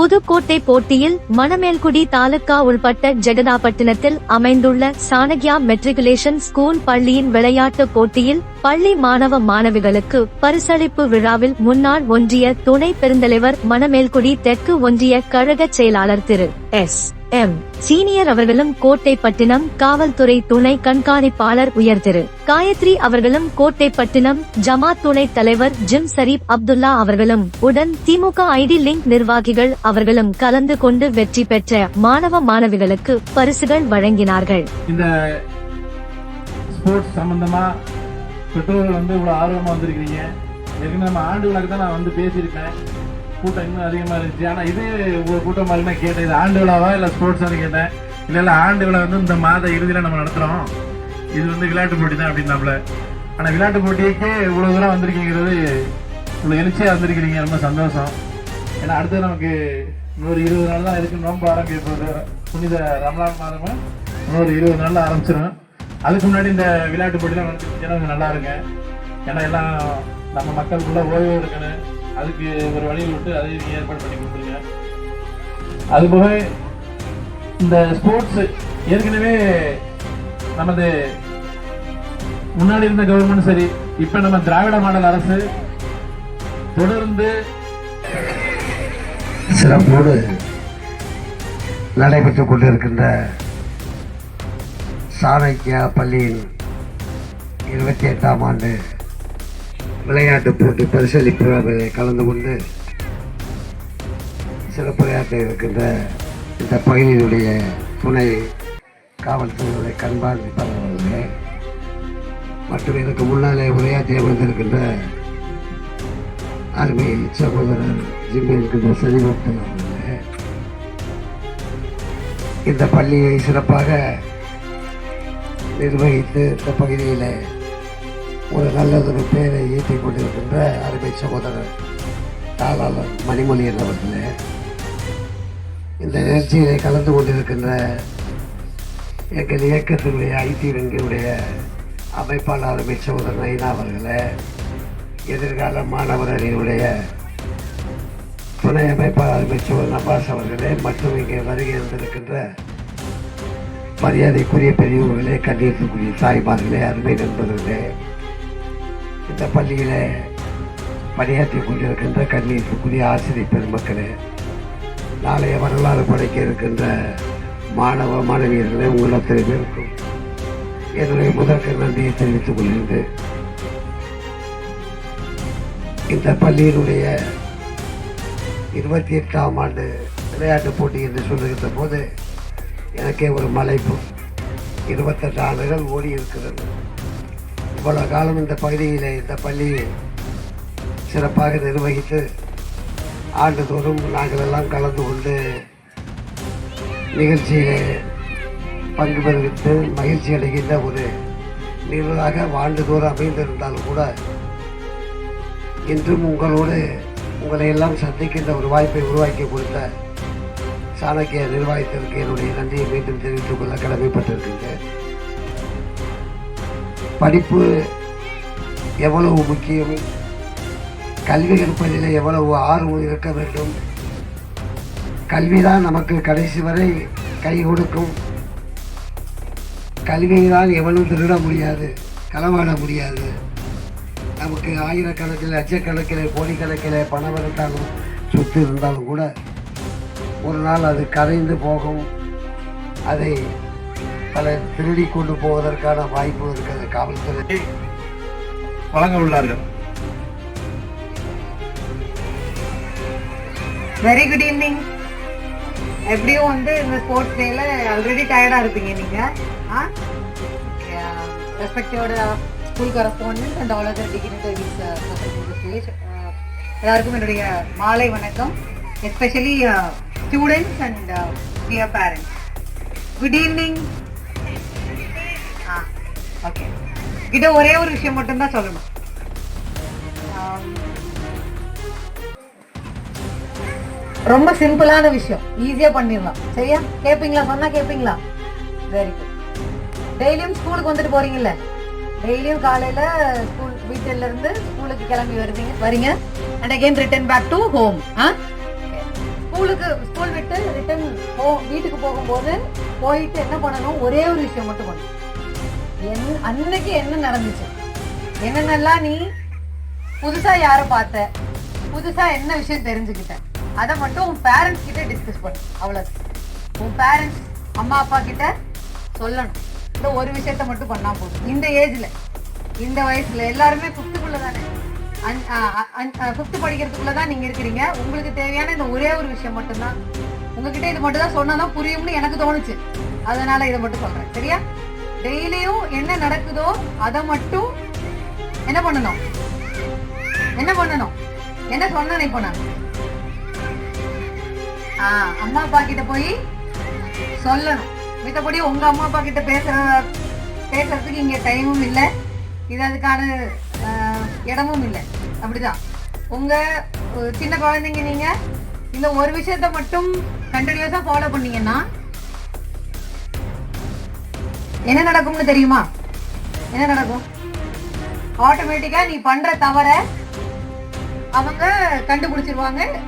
புதுக்கோட்டை போட்டியில் மணமேல்குடி தாலுகா உள்பட்ட ஜெகதாப்பட்டினத்தில் அமைந்துள்ள Chanakya matriculation school பள்ளியின் விளையாட்டு போட்டியில் பள்ளி மாணவ மாணவிகளுக்கு பரிசளிப்பு விழாவில் முன்னாள் ஒன்றிய துணை பெருந்தலைவர் மணமேல்குடி தெற்கு ஒன்றிய கழக செயலாளர் திரு. எஸ். எம். சீனியர் அவர்களும் கோட்டைப்பட்டினம் காவல்துறை துணை கண்காணிப்பாளர் உயர் திரு. காயத்ரி அவர்களும் கோட்டைப்பட்டினம் ஜமாத் துணை தலைவர் ஜிம் சரீப் அப்துல்லா அவர்களும் உடன் திமுக ஐடி லிங்க் நிர்வாகிகள் அவர்களும் கலந்து கொண்டு வெற்றி பெற்ற மாணவ மாணவிகளுக்கு பரிசுகள் வழங்கினார்கள். இந்த ஸ்போர்ட்ஸ் சம்பந்தமா பெற்றோர்கள் வந்து இவ்வளோ ஆர்வமாக வந்திருக்கிறீங்க. ஏற்கனவே நம்ம ஆண்டு விழாக்கு தான் நான் வந்து பேசியிருப்பேன் கூட்டம் இன்னும் அதிகமாக இருந்துச்சு. ஆனால் இது ஒரு கூட்டம் மாதிரி கேட்டேன். இது ஆண்டு விழாவா இல்லை ஸ்போர்ட்ஸானு கேட்டேன். இல்லை இல்லை ஆண்டு விழா வந்து இந்த மாத இறுதியில் நம்ம நடத்துகிறோம் இது வந்து விளையாட்டு போட்டி தான் அப்படின்னாப்புல ஆனால் விளையாட்டு போட்டிக்கே இவ்வளோ தூரம் வந்திருக்கீங்கிறது இவ்வளோ எழுச்சியாக வந்திருக்கிறீங்க ரொம்ப சந்தோஷம். ஏன்னா அடுத்து நமக்கு இன்னொரு இருபது நாள் தான் இருக்கு நோன்பு ஆரம்பிக்க புனித ரமலான் மாதமும் இன்னொரு இருபது நாளில் ஆரம்பிச்சிடும் அதுக்கு முன்னாடி இந்த விளையாட்டு போட்டிலாம் நடந்துச்சுன்னா கொஞ்சம் நல்லா இருங்க. ஏன்னா எல்லாம் நம்ம மக்களுக்குள்ள ஓய்வு இருக்கணும். அதுக்கு ஒரு வழியில் விட்டு அதை ஏற்பாடு பண்ணி கொடுத்துருங்க. அதுபோக இந்த ஸ்போர்ட்ஸ் ஏற்கனவே நமது முன்னாடி இருந்த கவர்மெண்ட் சரி இப்ப நம்ம திராவிட மாடல் அரசு தொடர்ந்து சிறப்போடு நடைபெற்றுக் கொண்டிருக்கின்ற சாணக்கியா பள்ளியின் இருபத்தி எட்டாம் ஆண்டு விளையாட்டு போட்டி பரிசளிப்பு விழாவில் கலந்து கொண்டு சிறப்புரையாற்ற இருக்கின்ற இந்த பகுதியினுடைய துணை காவல்துறையுடைய கண்காணிப்பாளர் அவர்களே மற்றும் இதற்கு முன்னாலே உரையாற்றி அமர்ந்திருக்கின்ற அருமை சகோதரர் ஜிம்மி இருக்கின்ற செலிவர்த்தன் அவர்களே இந்த பள்ளியை சிறப்பாக நிர்வகித்து இந்த பகுதியில் ஒரு நல்லதொரு பேரை ஈட்டிக் கொண்டிருக்கின்ற அருமை சகோதரர் தாளாளர் மணிமொழியன் அவர்களே இந்த நிகழ்ச்சியிலே கலந்து கொண்டிருக்கின்ற எங்கள் இயக்கத்தினுடைய ஐடி வங்கியுடைய அமைப்பாளர் அருமை சகோதரர் நைனா அவர்களே எதிர்கால மாணவர் அணியினுடைய துணை அமைப்பாளர் அமைச்சர் நபாஸ் அவர்களே மற்றும் இங்கே வருகை இருந்திருக்கின்ற மரியாதைக்குரிய பெரியவர்களே கண்ணியத்துக்குரிய தாய்மார்களே அருமை நண்பர்களே இந்த பள்ளியிலே பணியாற்றி கொண்டிருக்கின்ற கண்ணியத்துக்குரிய ஆசிரியர் பெருமக்களே நாளைய வரலாறு படைக்க இருக்கின்ற மாணவ மாணவியர்களே உங்கள் அத்தனை பேருக்கும் என்னுடைய முதற்கு நன்றியை தெரிவித்துக் கொள்கின்றேன். இந்த பள்ளியினுடைய இருபத்தி எட்டாம் ஆண்டு விளையாட்டுப் போட்டி என்று சொல்லுகின்ற போது எனக்கே ஒரு மலைப்பு. இருபத்தெட்டு ஆண்டுகள் ஓடி இருக்கிறது. இவ்வளவு காலம் இந்த பகுதியில் இந்த பள்ளியை சிறப்பாக நிர்வகித்து ஆண்டுதோறும் நாங்கள் எல்லாம் கலந்து கொண்டு நிகழ்ச்சியிலே பங்கு பெறுவித்து மகிழ்ச்சி அடைகின்ற ஒரு நிகழ்வாக ஆண்டுதோறும் அமைந்திருந்தாலும் கூட இன்றும் உங்களோடு உங்களை எல்லாம் சந்திக்கின்ற ஒரு வாய்ப்பை உருவாக்கி கொடுத்த சாணக்கிய நிர்வாகத்திற்கு என்னுடைய நன்றியை மீண்டும் தெரிவித்துக் கொள்ள கடமைப்பட்டிருக்கின்றேன். படிப்பு எவ்வளவு முக்கியம்? கல்வி கற்பதில் எவ்வளவு ஆர்வம் இருக்க வேண்டும்? கல்விதான் நமக்கு கடைசி வரை கை கொடுக்கும். கல்வியை தான் எவனும் திருட முடியாது களவாட முடியாது. நமக்கு ஆயிரக்கணக்கில் லட்சக்கணக்கில் கோடிக்கணக்கில் பணம் இருந்தாலும் சொத்து இருந்தாலும் கூட ஒரு நாள் அது கரைந்து போகும். அதை பல திருடி கொண்டு போவதற்கான வாய்ப்பு இருக்கிறது. காவல்துறை வழங்க உள்ளார்கள். வெரி குட் ஈவினிங் எப்படியும் வந்து இந்த ஸ்போர்ட்ஸ் டேல ஆல்ரெடி டயர்டாக இருப்பீங்க நீங்கள் ஆ? ரெஸ்பெக்டோட school correspondence and all other dignitaries எல்லாருக்கும் என்னுடைய மாலை வணக்கம். Especially students and dear parents good evening ah okay கிட்ட ஒரே ஒரு விஷயம் மட்டும்தான் சொல்லணும். ரொம்ப சிம்பிளான விஷயம். ஈஸியா பண்ணிடலாம். சரியா? கேப்பீங்களா? சொன்னா கேப்பீங்களா? வெரி குட் டெய்லியும் ஸ்கூலுக்கு வந்துட்டு போறீங்கல்ல? டெய்லியும் காலையில ஸ்கூல் வீட்டில இருந்து ஸ்கூலுக்கு கிளம்பி வருவீங்க வரீங்க. And again return back to home ஆ? ஸ்கூலுக்கு ஸ்கூல் விட்டு ரிட்டர்ன் போ வீட்டுக்கு போகும்போது போயிட்டு என்ன பண்ணணும்? ஒரே ஒரு விஷயம் மட்டும் பண்ணணும் என் அன்னைக்கு என்ன நடந்துச்சு? என்னென்னலாம் நீ புதுசாக யாரை பார்த்த? புதுசாக என்ன விஷயம் தெரிஞ்சுக்கிட்ட? அதை மட்டும் உன் பேரண்ட்ஸ் கிட்ட டிஸ்கஸ் பண்ணு. அவ்வளோ உன் பேரண்ட்ஸ் அம்மா அப்பா கிட்ட சொல்லணும். இந்த ஒரு விஷயத்த மட்டும் பண்ணால் போதும். இந்த ஏஜில் இந்த வயசில் எல்லாருமே குத்துக்குள்ளே தானே ஃபிஃப்த் படிக்கிறதுக்குள்ள தான் நீங்க இருக்கிறீங்க. உங்களுக்கு தேவையான இந்த ஒரே ஒரு விஷயம் மட்டும்தான். உங்ககிட்ட இது மட்டும் தான் சொன்னாதான் புரியும்னு எனக்கு தோணுச்சு. அதனால இதை மட்டும் சொல்றேன். சரியா? டெய்லியும் என்ன நடக்குதோ அதை மட்டும் என்ன பண்ணணும்? என்ன பண்ணணும்? என்ன சொன்னேன் இப்போ நான்? அம்மா அப்பா கிட்ட போய் சொல்லணும். மித்தபடி உங்க அம்மா அப்பா கிட்ட பேசுற பேசுறதுக்கு இங்க டைமும் இல்லை. இது அதுக்கான இடமும் இல்லை. அப்படிதான். உங்க சின்ன குழந்தைங்க நீங்க இந்த ஒரு விஷயத்த மட்டும் கண்டினியூஸா ஃபாலோ பண்ணீங்கன்னா என்ன நடக்கும்னு தெரியுமா? என்ன நடக்கும்? ஆட்டோமேட்டிக்கா நீ பண்ற தவற அவங்க கண்டுபிடிச்சிருவாங்க.